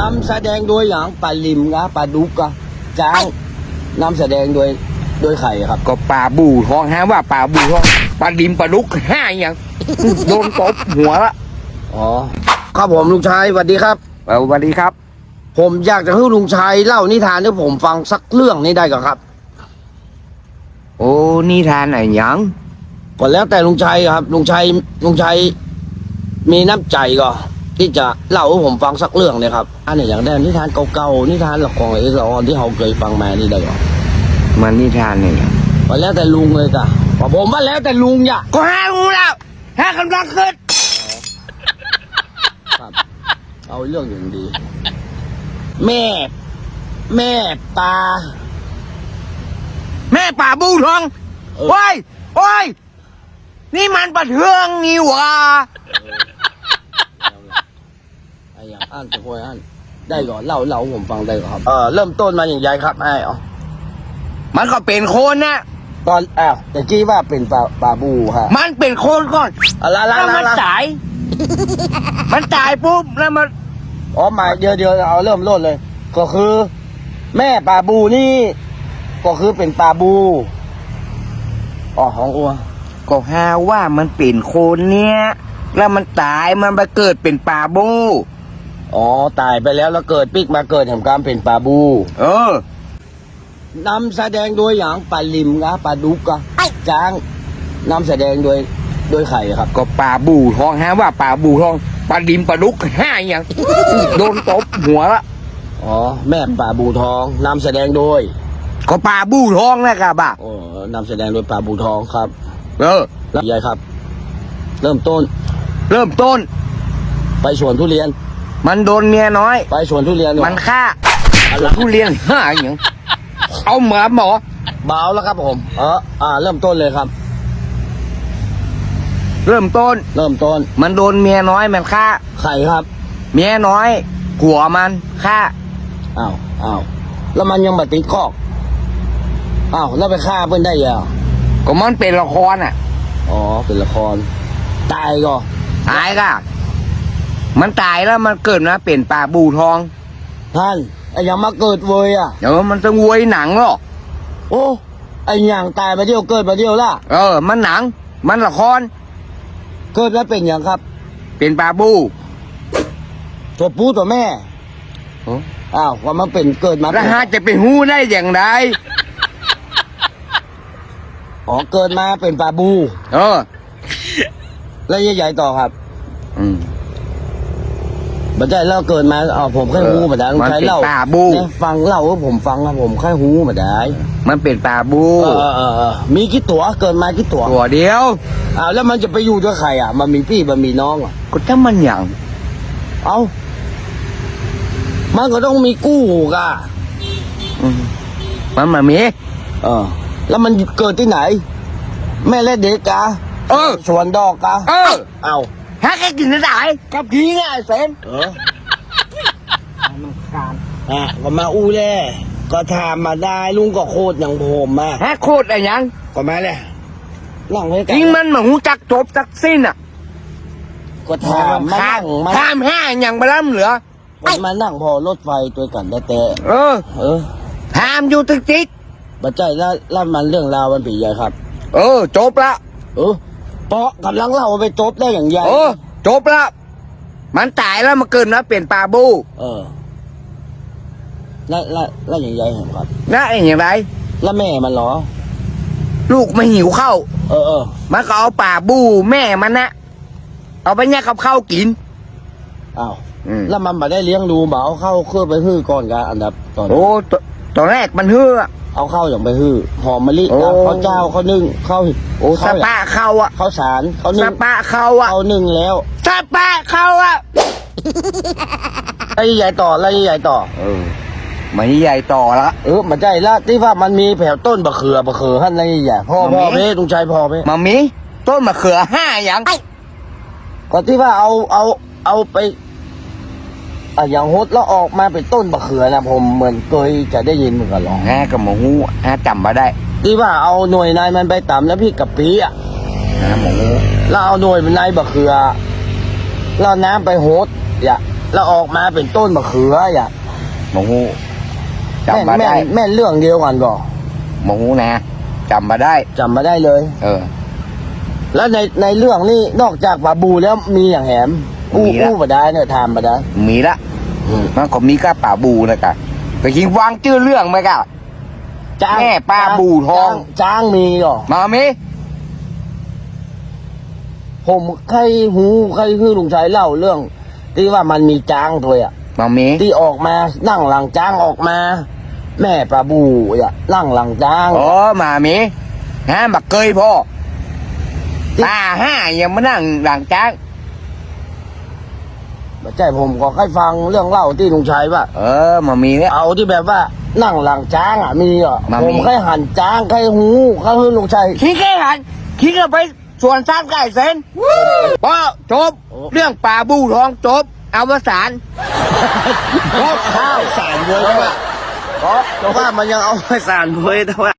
นำแสดงโดยอย่างปลาลิมกะปลาดุกกะจ้างนำแสดงโดยโดยไข่ครับ ก็ปลาบูทองฮะว่าปลาบูทองปลาดิมปลาดุกห้าอย่างโดนตบหัวละอ๋อครับผมลุงชัยสวัสดีครับเอาสวัสดีครับ ผมอยากจะให้ลุงชัยเล่านิทานให้ผมฟังสักเรื่องนี้ได้ก่อนครับ โอ้นี่ทานไหนยังก็แล้วแต่ลุงชัยครับลุงชัยลุงชัยมีน้ำใจก็ ที่จะเล่าให้ผมฟังสักเรื่องเลยครับ อันนี้อย่างแรกนิทานเก่าๆนิทานละครไอ้ละครที่เขาเคยฟังมานี่ได้ก่อนมันนี่ทานไหนยังก็แล้วแต่ลุงเลยจ้ะก็ผมว่าแล้วแต่ลุงอย่าก็ห้ารู้แล้วห้ากำลังขึ้นครับเอาเรื่องอย่างดี แม่ แม่ปลาแม่ป่าบูทองเออโอ้ยโอ้ยนี่มันปลาเทืองนี่หว่าไอ้อย่างอ่านตะโกนอ่านได้ก่อนเล่าเล่าผมฟังได้ก่อนครับเออเริ่มต้นมาอย่างไรครับไอ้อ๋อมันก็เป็นคนนะตอนอ้าวแต่กี้ว่าเป็นปลาปลาบูฮะมันเป็นคนก่อนอะไรละแล้วมันตาย มันตายปุ๊บแล้วมันอ๋อหมายเดียวเดียวเอาเริ่มต้นเลย ก็คือ แม่ปลาบูนี่ ก็คือเป็นปลาบูอ๋อของอัวก็หาว่ามันเป็นคนเนี้ยแล้วมันตายมันไปเกิดเป็นปลาบู อ๋อตายไปแล้วแล้วเกิดปิกมาเกิดแห่งการเป็นปลาบู เออนำแสดงโดยอย่างปลาลิมกะปลาดุกกะจ้างนำแสดงโดยโดยไข่ครับ ก็ปลาบูทองฮะว่าปลาบูทองปลาดิมปลาดุกห้าอย่างโดนตบหัวละอ๋อแม่ปลาบูทองนำแสดงโดย ก็ปลาบูทองนะครับบ่าอ๋อนำแสดงโดยปลาบูทองครับ เออแล้วยายครับ เริ่มต้น เริ่มต้น ไปสวนทุเรียน มันโดนเมียน้อย ไปสวนทุเรียนก่อมันฆ่าทุเรียนห้าอย่างเอาเหมือนหมอเบาแล้วครับผม เอออ่า เริ่มต้นเลยครับ เริ่มต้น เริ่มต้นมันโดนเมียน้อยมันฆ่า ไข่ครับเมียน้อยผัวมันฆ่า อ้าวอ้าวแล้วมันยังมาติดคอกอ้าวแล้วไปฆ่าเพื่อนได้ยังก็มันเป็นละครอะ อ๋อเป็นละคร ตายก็ตายก็ มันตายแล้วมันเกิดมาเป็นปลาบูทองท่านไอ้ยังมาเกิดเวยอะเดี๋ยวมันต้องวยหนังหรอกโอ้ไอ้ยังตายมาเดียวเกิดมาเดียวล่ะ เออ มันหนัง มันละคร เกิดแล้วเป็นอย่างครับ เป็นปลาบูตัวปูตัวแม่อ้าวว่ามันเป็นเกิดมาแล้วฮะจะเป็นหูได้อย่างไรอ๋อเกิดมาเป็นปลาบู เออ แล้วใหญ่ๆต่อครับ อืม บันไดเล่าเกิดมาอ๋อผมแค่หูมาได้ลุงชัยเล่ามันเป็นปลาบูเนี่ยฟังเล่าว่าผมฟังครับผมแค่หูมาได้มันเป็นปลาบูเออเออเออมีกี่ตัวเกิดมากี่ตัวตัวเดียวอ้าวแล้วมันจะไปอยู่ด้วยใครอะ มันมีพี่มันมีน้องอะก็ถ้ามันอย่างเอ้ามันก็ต้องมีกู้กะอืมมันมามีเออ แล้วมันเกิดที่ไหน แม่และเด็กกะเออสวนดอกกะเออเอ้า ฮะแค่กินได้กับพีไงไอ้เซนเอออะก็มาอู้แล่ก็ถามมาได้ลุงก็โคตรอย่างผมมาฮะโคตรอะไรยังก็มาเลยนั่งให้กันยิงมันมาหูจักจบจักสิ้นอะก็ถามมาข้านั่มงมาข้ามห้าอย่างไปล้ำเหลือมันมานั่งพอรถไฟตัวกันแต่แต่เออ เออห้ามอยู่ตึกจิกบัจใจแล้วแล้วมันเรื่องราวมันผีใหญ่ครับ เออจบละเออ เพราะกำลังเล่าไปจบได้อย่างใหญ่เออจบละมันตายแล้วมันเกิดมาเป็นปลาบู เออแล้วแล้วแล้วอย่างใหญ่เห็นครับนะไอ้อย่างไร แล้วแม่มันเหรอ ลูกไม่หิวข้าวเออเออมันก็เอาปลาบูแม่มันนะเอาไปแยกกับข้าวกิน อ้าวอืม แล้วมันมาได้เลี้ยงดูบ่เอาเข้าเครื่องไปฮื้อก่อนกันอันดับตอนโอ้ตตอนแรกมันเฮือ เอาเข้าอย่างไปฮื้อหอมมะลิโอ้นะข้าวเจ้าข้าวนึ่งข้าวโอ้สข้าวปะเข้าอะข้าวสารข้าวสนึ่งปะเข้าอะข้าวนึ่งแล้วสปะเข้าอะแล้วใหญ่ต่อแล้วใหญ่ต่อ เออมันใหญ่ต่อละ เออมันใจละที่ว่ามันมีแผวต้นบะเขือบะเขือหั่นอะไรใหญ่พ่อมันมีพ่อเพ่ลุงชัยพ่อเพ่มามีต้นมะเขือห้าอย่างก็ที่ว่าเอาเอาเอาไป อะอย่างฮดแล้วออกมาเป็นต้นบะเขือนะผมเหมือนเคยจะได้ยินเหมือนกันหรองฮะกับหมูฮะจำมาได้ที่ว่าเอาหน่วยนายมันไปต่ำแล้วพี่กับปีอะฮะหมูแล้วเอาหน่วยเป็นนายบะเขือแล้วน้ำไปโฮดอย่าแล้วออกมาเป็นต้นมะเขืออะหมูแม่นจำมาแม่ได้นแม่นเรื่องเดียวกันก็หมูนะจำมาได้ จำมาได้เลย เออ แล้วในในเรื่องนี้นอกจากปลาบูแล้วมีอย่างแหมอู้มีละ อู้มาได้เนี่ยทำมาได้มีละอื มมันก็มีก้าป่าบูนะกะไปคิงวางชื่อเรื่องไหมกะจ้างแม่ปลาบูทอง จ้จ้างมีก็มามิผมใครหูใครคือลุงชัยเล่าเรื่อง ที่ว่ามันมีจ้างตัวอะมามิที่ออกมานั่งหลังจ้างออกมา แม่ปลาบูอะนั่งหลังจ้างโอ้มามิฮะบักเกยพ่อตาห้ายังมานั่งหลังจ้าง ไม่ใช่ผมก็ค่อยฟังเรื่องเล่าที่ลุงชัยว่า เออมามีเนี่ย เอาที่แบบว่านั่งหลังจ้างอะมีอะมาผมี มแค่หันจ้างใครหูใครคือลุงชัยคิดแค่หันคิดก็ไปสวนสร้างไก่เซนพอจบ โอ้ เรื่องป่าบูทองจบเอาวสานจบข้าว สารเยอะว่าเพราะว่ามันยังเอาไปสารเว้ยแต่ว่า